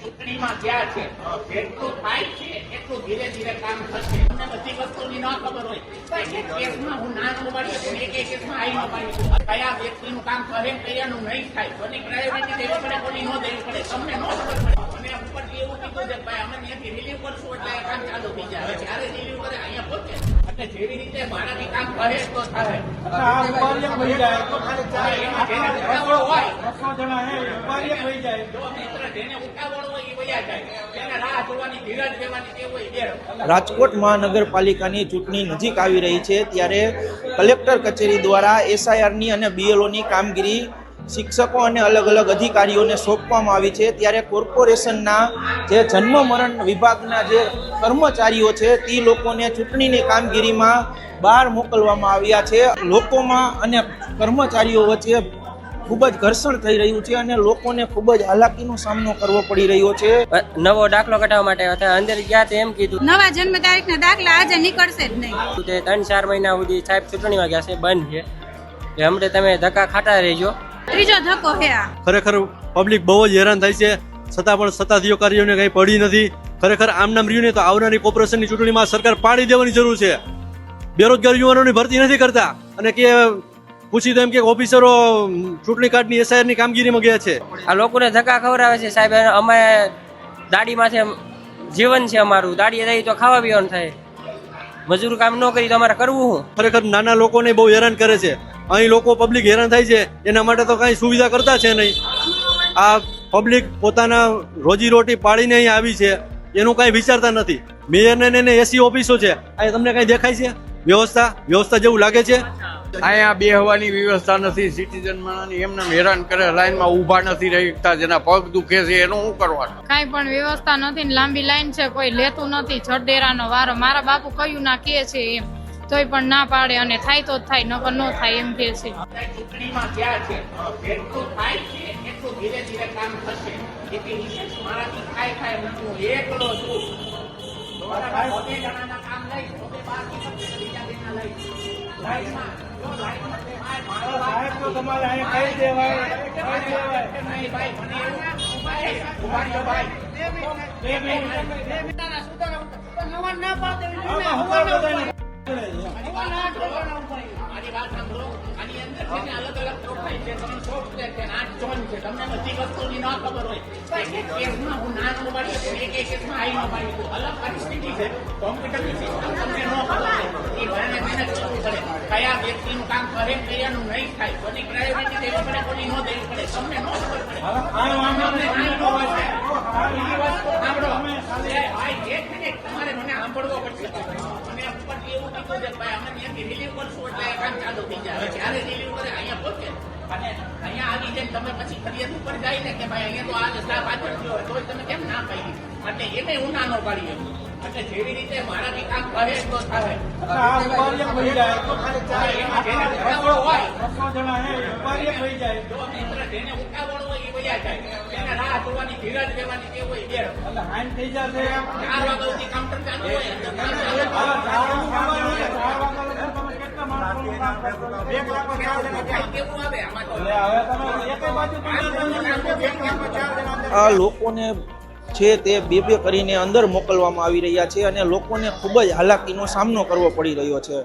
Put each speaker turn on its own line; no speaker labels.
ચૂંટણીમાં ગયા છે. જેટલું થાય છે, એટલું ધીરે ધીરે કામ થશે. તમને બધી વસ્તુની ન ખબર હોય એક કેસમાં હું ના ન પાડી એક એક કેસમાં આઈ ન પાડી. કયા વ્યક્તિનું કામ કરે કર્યાનું નહીં થાય, કોની પ્રાયોરિટી દેવી પડે, કોની ન દેવી પડે, તમને ન ખબર પડે. અને ઉપરથી એવું કીધું છે ભાઈ, અમે ત્યાંથી રિલીવ કરશું, એટલે કામ ચાલુ થઈ જાય. હવે જયારે રિલીવ કરે અહીંયા પહોંચે એટલે જેવી રીતે મારાથી કામ કરે તો થાય.
આ ઉપાડ્યા વહી જાય તો ખાલી ચાર
એમાં જેને ઉતાવળ હોય
બસો જણા હે ઉપાડ્યા વહી જાય.
જો મિત્ર જેને ઉતાવળ હોય એ વયા જાય. તેને રાહ જોવાની ધીરજ લેવાની ટેવ હોય એ રાખે.
રાજકોટ મહાનગરપાલિકાની ચૂંટણી નજીક આવી રહી છે ત્યારે કલેક્ટર કચેરી દ્વારા એસઆઈઆરની અને બીએલઓની કામગીરી શિક્ષકો અને અલગ અલગ અધિકારીઓને સોંપવામાં આવી છે. ત્યારે કોર્પોરેશનના જે જન્મ મરણ વિભાગના જે કર્મચારીઓ છે તે લોકોને ચૂંટણીની કામગીરીમાં બહાર મોકલવામાં આવ્યા છે. લોકોમાં અને કર્મચારીઓ વચ્ચે ખૂબ જ ઘર્ષણ થઈ રહ્યું છે અને લોકોને ખૂબ જ હાલાકીનો સામનો કરવો પડી રહ્યો છે.
નવો દાખલો કઢાવવા માટે હતા. અંદર ગયા તેમ એમ કીધું
નવા જન્મ તારીખના દાખલા આજે નીકળશે જ નહીં.
તે ત્રણ ચાર મહિના સુધી સાહેબ ચૂંટણીમાં ગયા છે બંધ છે. હમણાં તમે ધક્કા ખાતા રહેજો.
ત્રીજો ધક્કો હે આ.
ખરેખર પબ્લિક બહુ જ હેરાન થાય છે. છતાં પણ સત્તાધિકારીઓને કંઈ પડી નથી. ખરેખર આમ નામ રહ્યું ને તો આવનારી કોર્પોરેશનની ચૂંટણીમાં સરકાર પાડી દેવાની જરૂર છે. બેરોજગાર યુવાનોની ભરતી નથી કરતા. અને કે પૂછી તો એમ કે ઓફિસરો ચૂંટણી કાર્ડની એસઆઈઆરની કામગીરીમાં ગયા છે.
આ લોકોને ધક્કા ખવડાવે છે સાહેબ. અમે દાડીમાંથી જીવન છે અમારું. દાડી રહી તો ખાવા પીવાનું થાય. મજૂર કામ ન કરી તો અમારે કરવું
ખરેખર નાના લોકોને બહુ હેરાન કરે છે. અહીં લોકો પબ્લિક હેરાન થાય છે એના માટે તો કાંઈ સુવિધા કરતા છે નહીં. આ પબ્લિક પોતાના રોજીરોટી પાડીને અહીં આવી છે એનું કાંઈ વિચારતા નથી. મેયરને ને એને એસી ઓફિસો છે આ તમને કાંઈ દેખાય છે? વ્યવસ્થા વ્યવસ્થા જેવું લાગે છે?
અહીંયા બેહવાની વ્યવસ્થા નથી સિટીઝન માણસની એમને હેરાન કરે લાઈનમાં ઊભા નથી રહેતા જેના પગ દુખે છે એનું શું કરવાનું?
કાંઈ પણ વ્યવસ્થા નથી ને લાંબી લાઈન છે કોઈ લેતું નથી છડેરાનો વારો. મારા બાપુ કયું ના કે છે એમ. તોય પણ ના પાડે અને થાય તો જ થાય નકર ન થાય એમ કે છે.
તમારે અહીંયા દેવાય. દેવાય.
નહીં ભાઈ? મને એવું ભાઈ.
બે મિનિટ.
ન પાડી કયા વ્યક્તિનું કામ કરે કર્યાનું નહીં. થાય કોની પ્રાયોરિટી દેવી પડે કોની ન દેવી પડે તમને ન ખબર પડે સાંભળો. એક મિનિટ તમારે મને સાંભળવો પડશે. ભાઈ રિલીવ કરશું એટલે આ કામ ચાલુ થઈ જાય. જ્યારે રિલીવ કરે અહીંયા પહોંચે અને અહીંયા આવી જાય તમે પછી ફરિયાદ ઉપર જાય ને કે ભાઈ અહીંયા તો આ સ્ટાફ હાજર થયો હોય તોય તમે કેમ ના પાડી? એટલે એને હું ના ન પાડી એટલે જેવી રીતે કામ કરે તો થાય. જેને એ વયા જાય. રાહ જોવાની ધીરજ રહેવાની ટેવ હોય એ રાખે.
એટલે હાઈન થઈ જશે.
ચાર વાગ્યા સુધી કાઉન્ટર ચાલુ હોય
આ લોકોને છે તે બે બે કરીને અંદર મોકલવામાં આવી રહ્યા છે અને લોકોને ખૂબ જ હાલાકીનો સામનો કરવો પડી રહ્યો છે.